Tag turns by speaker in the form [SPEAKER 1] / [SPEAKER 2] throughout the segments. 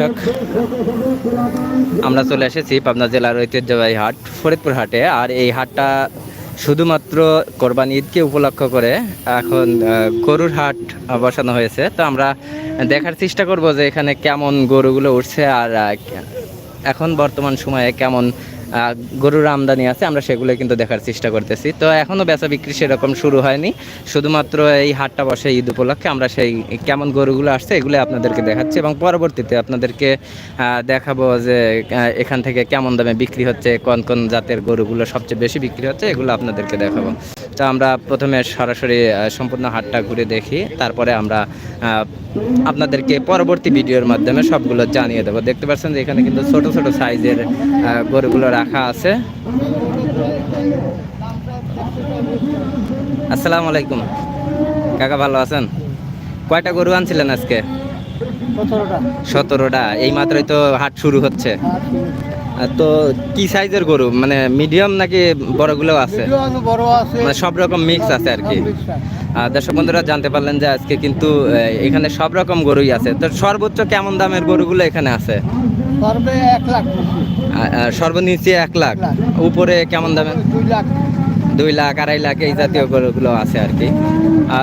[SPEAKER 1] দর্শক, আমরা চলে এসেছি পাবনা জেলার ঐতিহ্যবাহী হাট, ফরিদপুর হাটে। আর এই হাটটা শুধুমাত্র কোরবানি ঈদকে উপলক্ষ করে এখন গরুর হাট বসানো হয়েছে। তো আমরা দেখার চেষ্টা করব যে এখানে কেমন গরুগুলো উঠছে আর এখন বর্তমান সময়ে কেমন গরুর আমদানি আছে আমরা সেগুলো কিন্তু দেখার চেষ্টা করতেছি। তো এখনও বেচা বিক্রি সেরকম শুরু হয়নি। শুধুমাত্র এই হাটটা বসে ঈদ উপলক্ষে আমরা সেই কেমন গরুগুলো আসছে এগুলো আপনাদেরকে দেখাচ্ছি এবং পরবর্তীতে আপনাদেরকে দেখাবো যে এখান থেকে কেমন দামে বিক্রি হচ্ছে কোন কোন জাতের গরুগুলো সবচেয়ে বেশি বিক্রি হচ্ছে এগুলো আপনাদেরকে দেখাবো। তো আমরা প্রথমে সরাসরি সম্পূর্ণ হাটটা ঘুরে দেখি তারপরে আমরা আপনাদেরকে পরবর্তী ভিডিওর মাধ্যমে সবগুলো জানিয়ে দেবো। দেখতে পাচ্ছেন যে এখানে কিন্তু ছোট ছোট সাইজের আহ, গরুগুলো রাখা আছে। আসসালামু আলাইকুম। কাকা ভালো আছেন? কয়টা গরু আনছিলেন আজকে?
[SPEAKER 2] সতেরোটা।
[SPEAKER 1] এই মাত্রই তো হাট শুরু হচ্ছে। তো কি সাইজের গরু? মানে মিডিয়াম নাকি বড়গুলো আছে?
[SPEAKER 2] আছে।
[SPEAKER 1] মানে সব রকম মিক্স আছে আর কি। দর্শক বন্ধুরা জানতে পারলেন যে আজকে কিন্তু এখানে সব রকম গরুই আছে। তো সর্বোচ্চ কেমন দামের গরুগুলো এখানে আছে?
[SPEAKER 2] সর্বে এক লাখ।
[SPEAKER 1] সর্বনিচে এক লাখ।
[SPEAKER 2] লাখ।
[SPEAKER 1] উপরে কেমন দামের?
[SPEAKER 2] দুই লাখ।
[SPEAKER 1] দুই লাখ, আড়াই লাখ এই জাতীয় গরুগুলো আছে আর কি।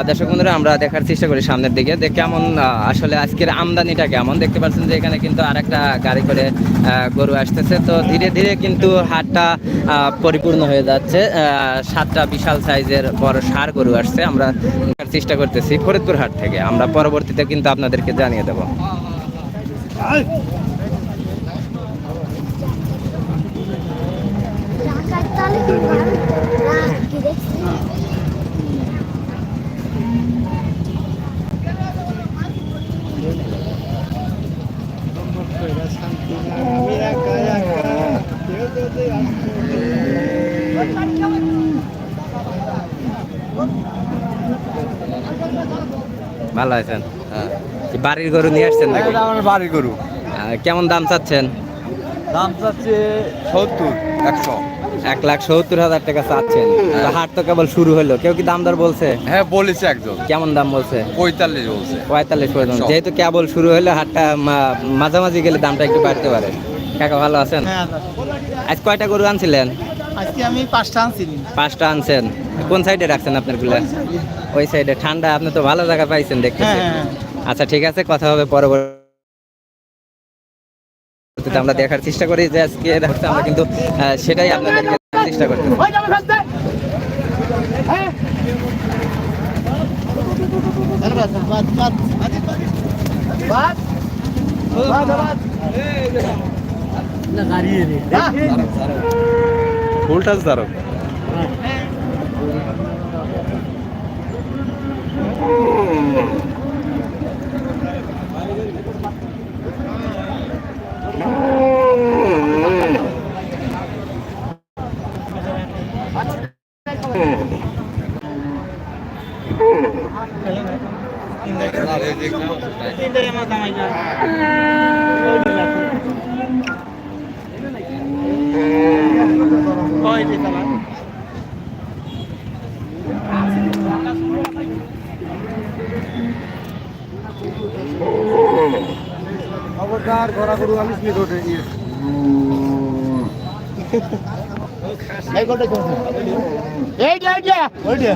[SPEAKER 1] দর্শক বন্ধুরা, আমরা দেখার চেষ্টা করি সামনের দিকে। যে কেমন আসলে আজকের আমদানিটা কেমন? দেখতে পাচ্ছেন যে এখানে কিন্তু আরেকটা গাড়ি করে গরু আসতেছে। তো ধীরে ধীরে কিন্তু হাটটা পরিপূর্ণ হয়ে যাচ্ছে। সাতটা বিশাল সাইজের বড় সার গরু আসছে। আমরা দেখার চেষ্টা করতেছি ফরিদপুর হাট থেকে। আমরা পরবর্তীতে কিন্তু আপনাদেরকে জানিয়ে দেবো। ভালো আছেন? কি বাড়ির গরু নিয়ে আসছেন নাকি?
[SPEAKER 2] আমার বাড়ি গরু।
[SPEAKER 1] কেমন দাম চাচ্ছেন?
[SPEAKER 2] দাম চাচ্ছে সত্তর একশো।
[SPEAKER 1] এক লাখ সত্তর হাজার টাকা চাচ্ছেন। হাট তো কেবল শুরু হলো। কেউ কি দাম দর বলছে?
[SPEAKER 2] হ্যাঁ বলেছে একজন।
[SPEAKER 1] কেমন দাম বলছে?
[SPEAKER 2] পঁয়তাল্লিশ বলছে।
[SPEAKER 1] পঁয়তাল্লিশ পর্যন্ত যেহেতু কেবল শুরু হলে হাটটা মাঝামাঝি গেলে দামটা একটু বাড়তে পারে। কাকা ভালো আছেন?
[SPEAKER 2] হ্যাঁ
[SPEAKER 1] আজ কয়টা গরু আনছিলেন?
[SPEAKER 2] আজকে আমি পাঁচটা আনছি
[SPEAKER 1] পাঁচটা আনছেন। কোন সাইডে রাখছেন আপনারগুলা ওই সাইডে। ঠান্ডা আপনি তো ভালো জায়গা পাইছেন দেখতেছি।
[SPEAKER 2] হ্যাঁ, হ্যাঁ।
[SPEAKER 1] আচ্ছা ঠিক আছে কথা হবে পরবর্তীতে আমরা দেখার চেষ্টা করি যে আজকে আমরা কিন্তু সেটাই আপনাদেরকে দেখার চেষ্টা করতে
[SPEAKER 2] ধরো খবরদার ঘোরা গরু আমি স্পিড ওঠে கை கொண்டு ஏடியா ஏடியா ஓடியா